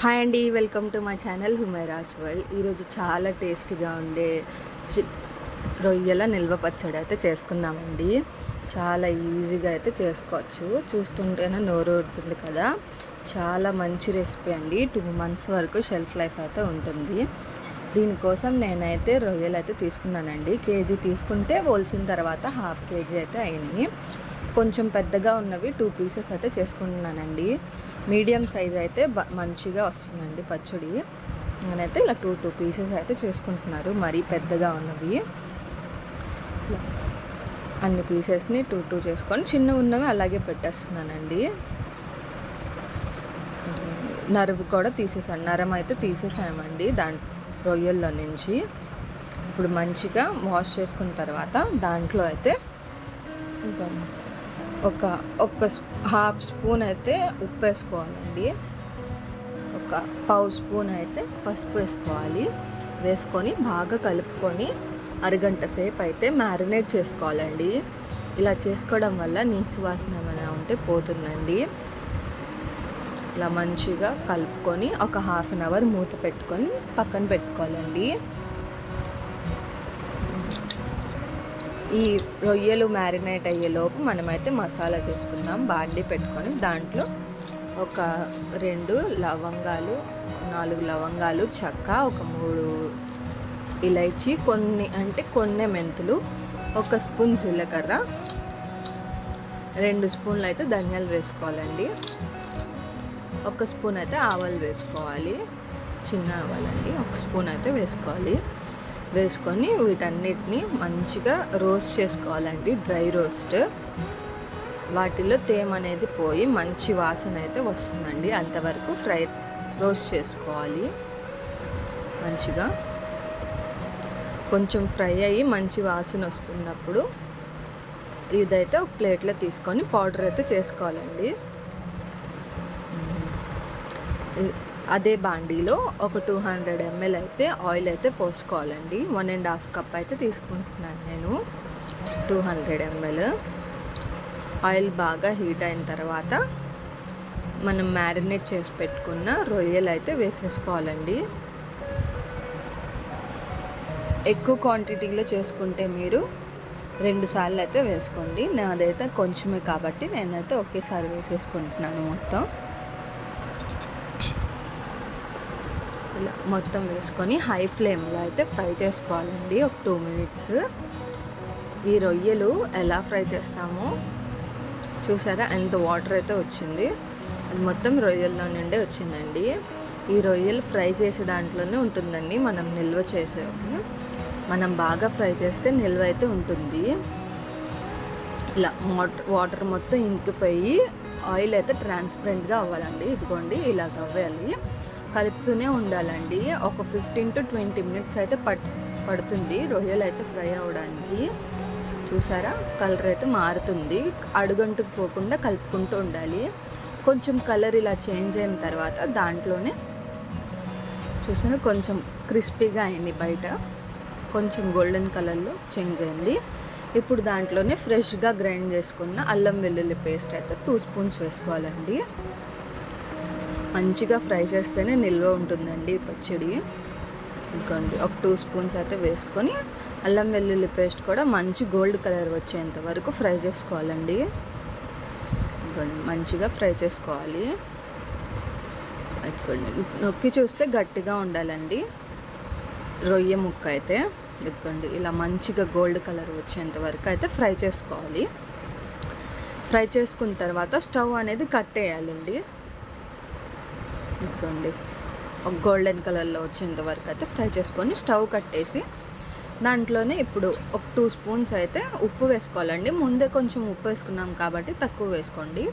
Hi అండి welcome to my channel Humaira's world. ఈరోజు చాలా టేస్టీగా ఉండే చి రొయ్యల నిల్వ పచ్చడి అయితే చేసుకుందామండి. చాలా ఈజీగా అయితే చేసుకోవచ్చు. చూస్తుంటేనే నోరు ఊరుతుంది కదా. చాలా మంచి రెసిపీ అండి. టూ మంత్స్ వరకు షెల్ఫ్ లైఫ్ అయితే ఉంటుంది. దీనికోసం నేనైతే రొయ్యలు అయితే తీసుకున్నానండి. కేజీ తీసుకుంటే పోల్చిన తర్వాత హాఫ్ కేజీ అయితే అయినాయి. కొంచెం పెద్దగా ఉన్నవి టూ పీసెస్ అయితే చేసుకుంటున్నానండి. మీడియం సైజ్ అయితే బ- మంచిగా వస్తుందండి పచ్చడి. నేనైతే ఇలా టూ టూ పీసెస్ అయితే చేసుకుంటున్నారు మరీ పెద్దగా ఉన్నవి. అన్ని పీసెస్ని టూ టూ చేసుకొని చిన్న ఉన్నవి అలాగే పెట్టేస్తున్నానండి. నరువు కూడా తీసేసాను నరం అయితే తీసేసామండి దాని రొయ్యల్లో నుంచి. ఇప్పుడు మంచిగా వాష్ చేసుకున్న తర్వాత దాంట్లో అయితే ఒక ఒక హాఫ్ స్పూన్ అయితే ఉప్పు వేసుకోవాలండి ఒక పావు స్పూన్ అయితే పసుపు వేసుకోవాలి. వేసుకొని బాగా కలుపుకొని అరగంట సేపు అయితే మ్యారినేట్ చేసుకోవాలండి. ఇలా చేసుకోవడం వల్ల నీచు వాసన ఏమైనా ఉంటే పోతుందండి. ఇలా మంచిగా కలుపుకొని ఒక హాఫ్ అన్ అవర్ మూత పెట్టుకొని పక్కన పెట్టుకోవాలండి. ఈ రొయ్యలు మ్యారినేట్ అయ్యేలోపు మనమైతే మసాలా చేసుకుందాం. బాండి పెట్టుకొని దాంట్లో ఒక రెండు లవంగాలు నాలుగు లవంగాలు చెక్క ఒక మూడు ఇలైచి కొన్ని అంటే కొన్ని మెంతులు ఒక స్పూన్ జీలకర్ర రెండు స్పూన్లు అయితే ధనియాలు వేసుకోవాలండి. ఒక స్పూన్ అయితే ఆవాలు వేసుకోవాలి చిన్న ఆవాలండి. ఒక స్పూన్ అయితే వేసుకోవాలి. వేసుకొని వీటన్నిటిని మంచిగా రోస్ట్ చేసుకోవాలండి డ్రై రోస్ట్. వాటిలో తేమ అనేది పోయి మంచి వాసన అయితే వస్తుందండి. అంతవరకు ఫ్రై రోస్ట్ చేసుకోవాలి మంచిగా. కొంచెం ఫ్రై అయ్యి మంచి వాసన వస్తున్నప్పుడు ఇదైతే ఒక ప్లేట్లో తీసుకొని పౌడర్ అయితే చేసుకోవాలండి. అదే బాండీలో ఒక టూ హండ్రెడ్ ఎంఎల్ అయితే ఆయిల్ అయితే పోసుకోవాలండి. వన్ అండ్ హాఫ్ కప్ అయితే తీసుకుంటున్నాను నేను. Two hundred ML. ఆయిల్ బాగా హీట్ అయిన తర్వాత మనం మ్యారినేట్ చేసి పెట్టుకున్న రొయ్యలు అయితే వేసేసుకోవాలండి. ఎక్కువ క్వాంటిటీలో చేసుకుంటే మీరు రెండు సార్లు అయితే వేసుకోండి. నాదైతే కొంచెమే కాబట్టి నేనైతే ఒకేసారి వేసేసుకుంటున్నాను మొత్తం. ఇలా మొత్తం వేసుకొని హై ఫ్లేమ్లో అయితే ఫ్రై చేసుకోవాలండి ఒక టూ మినిట్స్. ఈ రొయ్యలు ఎలా ఫ్రై చేస్తామో చూసారా? ఎంత వాటర్ అయితే వచ్చింది. అది మొత్తం రొయ్యల్లో నుండే వచ్చిందండి. ఈ రొయ్యలు ఫ్రై చేసే దాంట్లోనే ఉంటుందండి మనం నిల్వ చేసేది మనం బాగా ఫ్రై చేస్తే నిల్వ అయితే ఉంటుంది. ఇలా వాటర్ వాటర్ మొత్తం ఇంకిపోయి ఆయిల్ అయితే ట్రాన్స్పరెంట్గా అవ్వాలండి. ఇదిగోండి ఇలాగ అవ్వాలి. కలుపుతూనే ఉండాలండి. ఒక ఫిఫ్టీన్ టు ట్వంటీ మినిట్స్ అయితే పట్ పడుతుంది రొయ్యలు అయితే ఫ్రై అవ్వడానికి చూసారా? కలర్ అయితే మారుతుంది. అడుగంటుకు పోకుండా కలుపుకుంటూ ఉండాలి. కొంచెం కలర్ ఇలా చేంజ్ అయిన తర్వాత దాంట్లోనే చూసాను కొంచెం క్రిస్పీగా అయింది బయట. కొంచెం గోల్డెన్ కలర్లో చేంజ్ అయింది. ఇప్పుడు దాంట్లోనే ఫ్రెష్గా గ్రైండ్ చేసుకున్న అల్లం వెల్లుల్లి పేస్ట్ అయితే టూ స్పూన్స్ వేసుకోవాలండి. మంచిగా ఫ్రై చేస్తేనే నిల్వ ఉంటుందండి పచ్చడి. ఇదిగోండి ఒక టూ స్పూన్స్ అయితే వేసుకొని అల్లం వెల్లుల్లి పేస్ట్ కూడా మంచి గోల్డ్ కలర్ వచ్చేంత వరకు ఫ్రై చేసుకోవాలండి. ఇదిగోండి మంచిగా ఫ్రై చేసుకోవాలి. ఇదిగోండి నొక్కి చూస్తే గట్టిగా ఉండాలండి. రొయ్య ముక్క అయితే ఇదిగోండి ఇలా మంచిగా గోల్డ్ కలర్ వచ్చేంత వరకు అయితే ఫ్రై చేసుకోవాలి. ఫ్రై చేసుకున్న తర్వాత స్టవ్ అనేది కట్టేయాలండి ఇదిగోండి ఒక గోల్డెన్ కలర్లో వచ్చేంత వరకు అయితే ఫ్రై చేసుకొని స్టవ్ కట్టేసి దాంట్లోనే ఇప్పుడు ఒక టూ స్పూన్స్ అయితే ఉప్పు వేసుకోవాలండి. ముందే కొంచెం ఉప్పు వేసుకున్నాం కాబట్టి తక్కువ వేసుకోండి.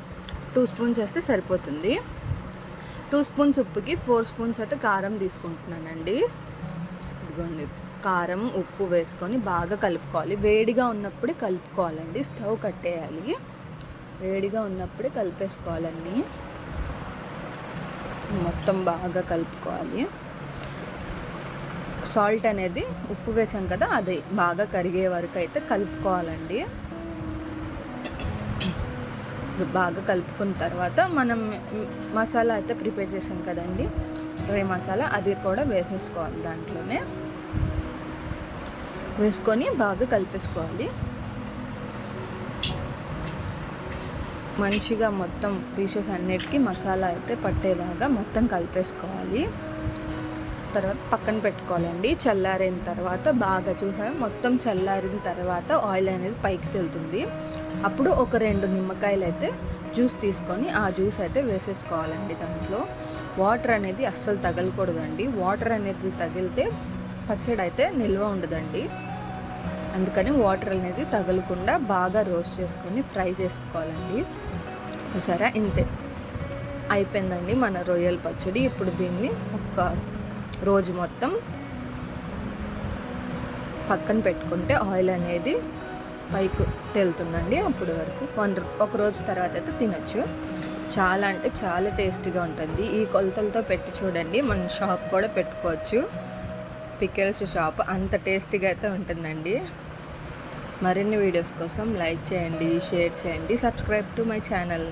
టూ స్పూన్స్ వేస్తే సరిపోతుంది. టూ స్పూన్స్ ఉప్పుకి ఫోర్ స్పూన్స్ అయితే కారం తీసుకుంటున్నానండి. ఇదిగోండి కారం ఉప్పు వేసుకొని బాగా కలుపుకోవాలి. వేడిగా ఉన్నప్పుడే కలుపుకోవాలండి. స్టవ్ కట్టేయాలి. వేడిగా ఉన్నప్పుడే కలిపేసుకోవాలండి. మొత్తం బాగా కలుపుకోవాలి. సాల్ట్ అనేది ఉప్పు వేసాం కదా అది బాగా కరిగే వరకు అయితే కలుపుకోవాలండి. బాగా కలుపుకున్న తర్వాత మనం మసాలా అయితే ప్రిపేర్ చేసాం కదండి డ్రై మసాలా అది కూడా వేసేసుకోవాలి దాంట్లోనే. వేసుకొని బాగా కలిపేసుకోవాలి. మంచిగా మొత్తం పీసెస్ అన్నిటికీ మసాలా అయితే పట్టేలాగా మొత్తం కలిపేసుకోవాలి. తర్వాత పక్కన పెట్టుకోవాలండి. చల్లారిన తర్వాత బాగా చూసారు? మొత్తం చల్లారిన తర్వాత ఆయిల్ అనేది పైకి తెలుతుంది. అప్పుడు ఒక రెండు నిమ్మకాయలు అయితే జ్యూస్ తీసుకొని ఆ జ్యూస్ అయితే వేసేసుకోవాలండి దాంట్లో. వాటర్ అనేది అస్సలు తగలకూడదండి. వాటర్ అనేది తగిలితే పచ్చడి అయితే నిల్వ ఉండదండి. అందుకని వాటర్ అనేది తగలకుండా బాగా రోస్ట్ చేసుకొని ఫ్రై చేసుకోవాలండి. చూసారా? ఇంతే. అయిపోయిందండి మన రొయ్యల పచ్చడి. ఇప్పుడు దీన్ని ఒక రోజు మొత్తం పక్కన పెట్టుకుంటే ఆయిల్ అనేది పైకి తేలుతుందండి. అప్పటి వరకు వన్ ఒక రోజు తర్వాత అయితే తినచ్చు. చాలా అంటే చాలా టేస్టీగా ఉంటుంది. ఈ కొలతలతో పెట్టి చూడండి. మన షాప్ కూడా పెట్టుకోవచ్చు. పికెల్స్ షాప్ అంత టేస్టీగా అయితే ఉంటుందండి. మరిన్ని వీడియోస్ కోసం లైక్ చేయండి షేర్ చేయండి సబ్స్క్రైబ్ టు మై ఛానల్.